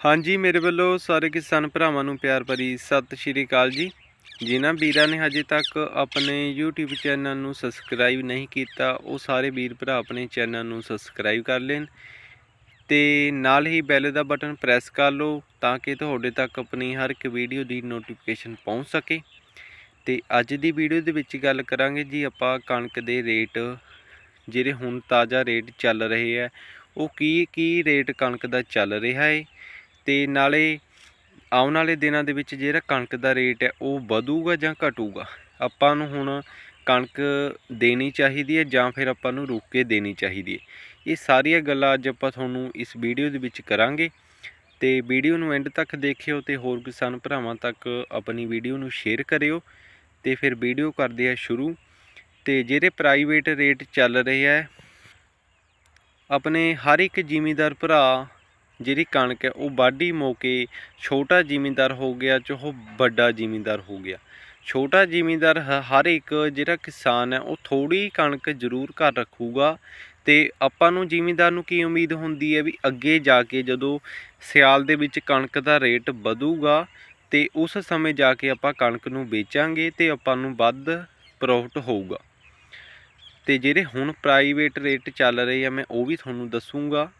ਹਾਂਜੀ, ਮੇਰੇ ਵੱਲੋਂ ਸਾਰੇ ਕਿਸਾਨ ਭਰਾਵਾਂ ਨੂੰ ਪਿਆਰ ਭਰੀ ਸਤਿ ਸ਼੍ਰੀ ਅਕਾਲ ਜੀ। ਜਿਨ੍ਹਾਂ ਵੀਰਾਂ ਨੇ ਹਜੇ ਤੱਕ ਆਪਣੇ YouTube ਚੈਨਲ ਨੂੰ ਸਬਸਕ੍ਰਾਈਬ ਨਹੀਂ ਕੀਤਾ, ਉਹ ਸਾਰੇ ਵੀਰ ਭਰਾ ਆਪਣੇ ਚੈਨਲ ਨੂੰ ਸਬਸਕ੍ਰਾਈਬ ਕਰ ਲੈਣ ਤੇ ਨਾਲ ਹੀ ਬੈਲ ਦਾ ਬਟਨ ਪ੍ਰੈਸ ਕਰ ਲਓ ਤਾਂ ਕਿ ਤੁਹਾਡੇ ਤੱਕ ਆਪਣੀ ਹਰ ਇੱਕ ਵੀਡੀਓ ਦੀ ਨੋਟੀਫਿਕੇਸ਼ਨ ਪਹੁੰਚ ਸਕੇ। ਤੇ ਅੱਜ ਦੀ ਵੀਡੀਓ ਦੇ ਵਿੱਚ ਗੱਲ ਕਰਾਂਗੇ ਜੀ ਆਪਾਂ ਕਣਕ ਦੇ ਰੇਟ ਜਿਹੜੇ ਹੁਣ ਤਾਜ਼ਾ ਰੇਟ ਚੱਲ ਰਹੇ ਆ, ਉਹ ਕੀ ਕੀ ਰੇਟ ਕਣਕ ਦਾ ਚੱਲ ਰਿਹਾ ਹੈ ਤੇ ਨਾਲੇ ਆਉਣ ਵਾਲੇ ਦਿਨਾਂ ਦੇ ਵਿੱਚ ਜਿਹੜਾ ਕਣਕ ਦਾ ਰੇਟ ਹੈ, ਉਹ ਵਧੂਗਾ ਜਾਂ ਘਟੂਗਾ? ਆਪਾਂ ਨੂੰ ਹੁਣ ਕਣਕ ਦੇਣੀ ਚਾਹੀਦੀ ਹੈ ਜਾਂ ਫਿਰ ਆਪਾਂ ਨੂੰ ਰੁਕ ਕੇ ਦੇਣੀ ਚਾਹੀਦੀ ਹੈ? ਇਹ ਸਾਰੀਆਂ ਗੱਲਾਂ ਅੱਜ ਆਪਾਂ ਤੁਹਾਨੂੰ ਇਸ ਵੀਡੀਓ ਦੇ ਵਿੱਚ ਕਰਾਂਗੇ। ਤੇ ਵੀਡੀਓ ਨੂੰ ਐਂਡ ਤੱਕ ਦੇਖਿਓ ਤੇ ਹੋਰ ਕਿਸਾਨ ਭਰਾਵਾਂ ਤੱਕ ਆਪਣੀ ਵੀਡੀਓ ਨੂੰ ਸ਼ੇਅਰ ਕਰਿਓ। ਤੇ ਫਿਰ ਵੀਡੀਓ ਕਰਦੇ ਆ ਸ਼ੁਰੂ। ਤੇ ਜਿਹੜੇ ਪ੍ਰਾਈਵੇਟ ਰੇਟ ਚੱਲ ਰਹੇ ਹੈ, ਆਪਣੇ ਹਰ ਇੱਕ ਜ਼ਿਮੀਂਦਾਰ ਭਰਾ ਜਿਹੜੀ ਕਣਕ ਹੈ, ਉਹ ਵਾਢੀ ਮੌਕੇ ਛੋਟਾ ਜ਼ਿਮੀਂਦਾਰ ਹੋ ਗਿਆ ਚਾਹੇ ਵੱਡਾ ਜ਼ਿਮੀਂਦਾਰ ਹੋ ਗਿਆ। ਛੋਟਾ ਜ਼ਿਮੀਂਦਾਰ ਹ- ਹਰ ਇੱਕ ਜਿਹੜਾ ਕਿਸਾਨ ਹੈ, ਉਹ ਥੋੜੀ ਕਣਕ ਜ਼ਰੂਰ ਘਰ ਰੱਖੂਗਾ ਤੇ ਆਪਾਂ ਨੂੰ ਜ਼ਿਮੀਂਦਾਰ ਨੂੰ ਕੀ ਉਮੀਦ ਹੁੰਦੀ ਹੈ ਵੀ ਅੱਗੇ ਜਾ ਕੇ ਜਦੋਂ ਸਿਆਲ ਦੇ ਵਿੱਚ ਕਣਕ ਦਾ ਰੇਟ ਵਧੂਗਾ ਤੇ ਉਸ ਸਮੇਂ ਜਾ ਕੇ ਆਪਾਂ ਕਣਕ ਨੂੰ ਵੇਚਾਂਗੇ ਤੇ ਆਪਾਂ ਨੂੰ ਵੱਧ ਪ੍ਰੋਫਿਟ ਹੋਊਗਾ। ਤੇ ਜਿਹੜੇ ਹੁਣ ਪ੍ਰਾਈਵੇਟ ਰੇਟ ਚੱਲ ਰਹੇ ਆ, ਮੈਂ ਉਹ ਵੀ ਤੁਹਾਨੂੰ ਦੱਸੂਗਾ।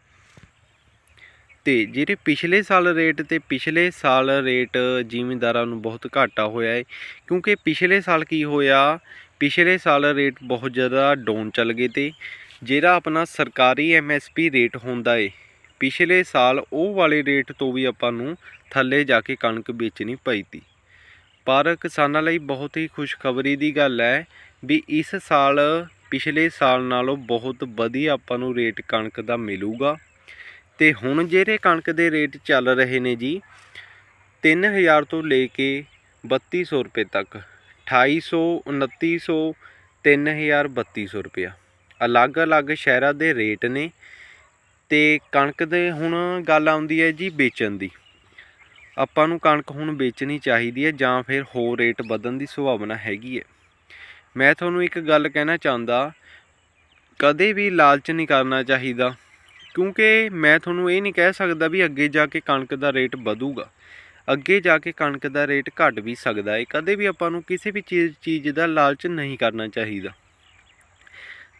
ਤੇ ਜਿਹੜੇ ਪਿਛਲੇ ਸਾਲ ਰੇਟ ਤੇ ਪਿਛਲੇ ਸਾਲ ਰੇਟ ਜ਼ਿਮੀਂਦਾਰਾਂ ਨੂੰ ਬਹੁਤ ਘਾਟਾ ਹੋਇਆ ਹੈ ਕਿਉਂਕਿ ਪਿਛਲੇ ਸਾਲ ਕੀ ਹੋਇਆ, ਪਿਛਲੇ ਸਾਲ ਰੇਟ ਬਹੁਤ ਜ਼ਿਆਦਾ ਡਾਊਨ ਚੱਲ ਗਏ ਤੇ ਜਿਹੜਾ ਆਪਣਾ ਸਰਕਾਰੀ ਐਮਐਸਪੀ ਰੇਟ ਹੁੰਦਾ ਏ, ਪਿਛਲੇ ਸਾਲ ਉਹ ਵਾਲੇ ਰੇਟ ਤੋਂ ਵੀ ਆਪਾਂ ਨੂੰ ਥੱਲੇ ਜਾ ਕੇ ਕਣਕ ਵੇਚਣੀ ਪਈ ਤੀ। ਪਰ ਕਿਸਾਨਾਂ ਲਈ ਬਹੁਤ ਹੀ ਖੁਸ਼ਖਬਰੀ ਦੀ ਗੱਲ ਹੈ ਵੀ ਇਸ ਸਾਲ, ਪਿਛਲੇ ਸਾਲ ਨਾਲੋਂ ਬਹੁਤ ਵਧੀਆ ਆਪਾਂ ਨੂੰ ਰੇਟ ਕਣਕ ਦਾ ਮਿਲੂਗਾ। ਤੇ ਹੁਣ ਜਿਹੜੇ ਕਣਕ ਦੇ ਰੇਟ ਚੱਲ ਰਹੇ ਨੇ ਜੀ 3000 ਤੋਂ ਲੈ ਕੇ 3200 ਰੁਪਏ ਤੱਕ 2800 2900 3000 3200 ਰੁਪਇਆ। ਅਲੱਗ-ਅਲੱਗ ਸ਼ਹਿਰਾਂ ਦੇ ਰੇਟ ਨੇ ਤੇ ਕਣਕ ਦੇ ਹੁਣ ਗੱਲ ਆਉਂਦੀ ਹੈ ਜੀ ਵੇਚਣ ਦੀ। ਆਪਾਂ ਨੂੰ ਕਣਕ ਹੁਣ ਵੇਚਣੀ ਚਾਹੀਦੀ ਹੈ ਜਾਂ ਫਿਰ ਹੋਰ ਰੇਟ ਵਧਣ ਦੀ ਸੰਭਾਵਨਾ ਹੈਗੀ ਹੈ। ਮੈਂ ਤੁਹਾਨੂੰ ਇੱਕ ਗੱਲ ਕਹਿਣਾ ਚਾਹੁੰਦਾ, ਕਦੇ ਵੀ ਲਾਲਚ ਨਹੀਂ ਕਰਨਾ ਚਾਹੀਦਾ। ਕਿਉਂਕਿ ਮੈਂ ਤੁਹਾਨੂੰ ਇਹ ਨਹੀਂ ਕਹਿ ਸਕਦਾ ਵੀ ਅੱਗੇ ਜਾ ਕੇ ਕਣਕ ਦਾ ਰੇਟ ਵਧੂਗਾ। ਅੱਗੇ ਜਾ ਕੇ ਕਣਕ ਦਾ ਰੇਟ ਘਟ ਵੀ ਸਕਦਾ ਹੈ ਕਦੇ ਵੀ ਆਪਾਂ ਨੂੰ ਕਿਸੇ ਵੀ ਚੀਜ਼ ਚੀਜ਼ ਦਾ ਲਾਲਚ ਨਹੀਂ ਕਰਨਾ ਚਾਹੀਦਾ।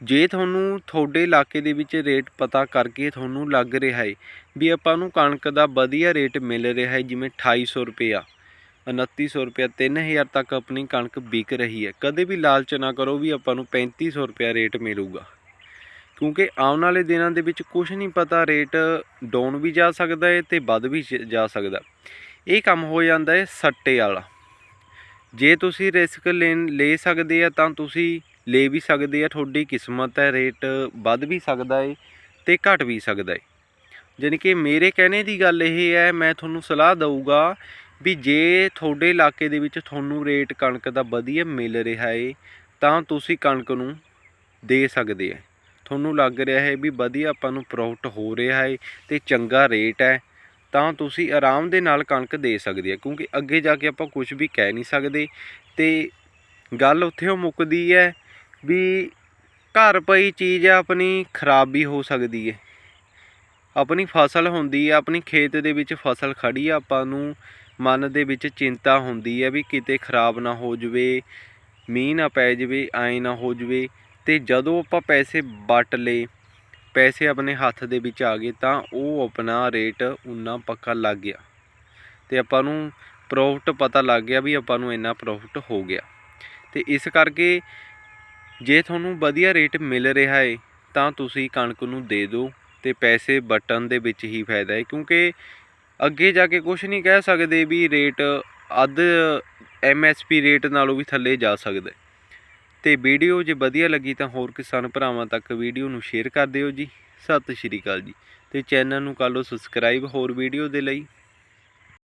ਜੇ ਤੁਹਾਨੂੰ ਤੁਹਾਡੇ ਇਲਾਕੇ ਦੇ ਵਿੱਚ ਰੇਟ ਪਤਾ ਕਰਕੇ ਤੁਹਾਨੂੰ ਲੱਗ ਰਿਹਾ ਹੈ ਵੀ ਆਪਾਂ ਨੂੰ ਕਣਕ ਦਾ ਵਧੀਆ ਰੇਟ ਮਿਲ ਰਿਹਾ ਹੈ ਜਿਵੇਂ 2800 ਰੁਪਇਆ 2900 ਰੁਪਇਆ 3000 ਤੱਕ ਆਪਣੀ ਕਣਕ ਵਿਕ ਰਹੀ ਹੈ ਕਦੇ ਵੀ ਲਾਲਚ ਨਾ ਕਰੋ ਵੀ ਆਪਾਂ ਨੂੰ 3500 ਰੁਪਇਆ ਰੇਟ ਮਿਲੂਗਾ। ਕਿਉਂਕਿ ਆਉਣ ਵਾਲੇ ਦਿਨਾਂ ਦੇ ਵਿੱਚ ਕੁਝ ਨਹੀਂ ਪਤਾ, ਰੇਟ ਡਾਊਨ ਵੀ ਜਾ ਸਕਦਾ ਹੈ ਤੇ ਵੱਧ ਵੀ ਜਾ ਸਕਦਾ। ਇਹ ਕੰਮ ਹੋ ਜਾਂਦਾ ਹੈ ਸੱਟੇ ਵਾਲਾ। ਜੇ ਤੁਸੀਂ ਰਿਸਕ ਲੈਣ, ਲੈ ਸਕਦੇ ਆ ਤਾਂ ਤੁਸੀਂ ਲੈ ਵੀ ਸਕਦੇ ਆ, ਤੁਹਾਡੀ ਕਿਸਮਤ ਹੈ, ਰੇਟ ਵੱਧ ਵੀ ਸਕਦਾ ਹੈ ਤੇ ਘਟ ਵੀ ਸਕਦਾ ਹੈ ਜਾਣੀ ਕਿ ਮੇਰੇ ਕਹਿਣੇ ਦੀ ਗੱਲ ਇਹ ਹੈ, ਮੈਂ ਤੁਹਾਨੂੰ ਸਲਾਹ ਦਊਗਾ ਵੀ ਜੇ ਤੁਹਾਡੇ ਇਲਾਕੇ ਦੇ ਵਿੱਚ ਤੁਹਾਨੂੰ ਰੇਟ ਕਣਕ ਦਾ ਵਧੀਆ ਮਿਲ ਰਿਹਾ ਏ, ਤਾਂ ਤੁਸੀਂ ਕਣਕ ਨੂੰ ਦੇ ਸਕਦੇ ਆ। ਤੁਹਾਨੂੰ ਲੱਗ ਰਿਹਾ ਹੈ ਵੀ ਵਧੀਆ ਆਪਾਂ ਨੂੰ ਪ੍ਰੋਫਿਟ ਹੋ ਰਿਹਾ ਹੈ ਤੇ ਚੰਗਾ ਰੇਟ ਹੈ, ਤਾਂ ਤੁਸੀਂ ਆਰਾਮ ਦੇ ਨਾਲ ਕਣਕ ਦੇ ਸਕਦੇ ਆ, ਕਿਉਂਕਿ ਅੱਗੇ ਜਾ ਕੇ ਆਪਾਂ ਕੁਝ ਵੀ ਕਹਿ ਨਹੀਂ ਸਕਦੇ। ਤੇ ਗੱਲ ਉੱਥੇ ਉਹ ਮੁੱਕਦੀ ਹੈ ਵੀ ਘਰ ਪਈ ਚੀਜ਼ ਹੈ ਆਪਣੀ ਖਰਾਬ ਵੀ ਹੋ ਸਕਦੀ ਹੈ। ਆਪਣੀ ਫਸਲ ਹੁੰਦੀ ਹੈ ਆਪਣੀ ਖੇਤ ਦੇ ਵਿੱਚ ਫਸਲ ਖੜੀ ਆ, ਆਪਾਂ ਨੂੰ ਮਨ ਦੇ ਵਿੱਚ ਚਿੰਤਾ ਹੁੰਦੀ ਹੈ ਵੀ ਕਿਤੇ ਖਰਾਬ ਨਾ ਹੋ ਜਵੇ, ਮੀਂਹ ਨਾ ਪੈ ਜਵੇ, ਐਂ ਨਾ ਹੋ ਜਵੇ। ਤੇ ਜਦੋਂ ਆਪਾਂ ਪੈਸੇ ਵਟ ਲਏ, ਪੈਸੇ ਆਪਣੇ ਹੱਥ ਦੇ ਵਿੱਚ ਆ ਗਏ ਤਾਂ ਉਹ ਆਪਣਾ ਰੇਟ ਉਨਾ ਪੱਕਾ ਲੱਗ ਗਿਆ। ਤੇ ਆਪਾਂ ਨੂੰ ਪ੍ਰੋਫਿਟ ਪਤਾ ਲੱਗ ਗਿਆ ਵੀ ਆਪਾਂ ਨੂੰ ਇੰਨਾ ਪ੍ਰੋਫਿਟ ਹੋ ਗਿਆ। ਤੇ ਇਸ ਕਰਕੇ ਜੇ ਤੁਹਾਨੂੰ ਵਧੀਆ ਰੇਟ ਮਿਲ ਰਿਹਾ ਹੈ ਤਾਂ ਤੁਸੀਂ ਕਣਕ ਨੂੰ ਦੇ ਦਿਓ ਤੇ ਪੈਸੇ ਬਟਨ ਦੇ ਵਿੱਚ ਹੀ ਫਾਇਦਾ ਹੈ ਕਿਉਂਕਿ ਅੱਗੇ ਜਾ ਕੇ ਕੁਝ ਨਹੀਂ ਕਹਿ ਸਕਦੇ ਵੀ ਰੇਟ ਅੱਧ ਐਮਐਸਪੀ ਰੇਟ ਨਾਲੋਂ ਵੀ ਥੱਲੇ ਜਾ ਸਕਦਾ ਤੇ ਵੀਡੀਓ ਜੇ ਵਧੀਆ ਲੱਗੀ ਤਾਂ ਹੋਰ ਕਿਸਾਨ ਭਰਾਵਾਂ ਤੱਕ ਵੀਡੀਓ ਨੂੰ ਸ਼ੇਅਰ ਕਰ ਦਿਓ ਜੀ। ਸਤਿ ਸ਼੍ਰੀ ਅਕਾਲ ਜੀ। ਤੇ ਚੈਨਲ ਨੂੰ ਕਰ ਲਓ ਸਬਸਕ੍ਰਾਈਬ ਹੋਰ ਵੀਡੀਓ ਦੇ ਲਈ।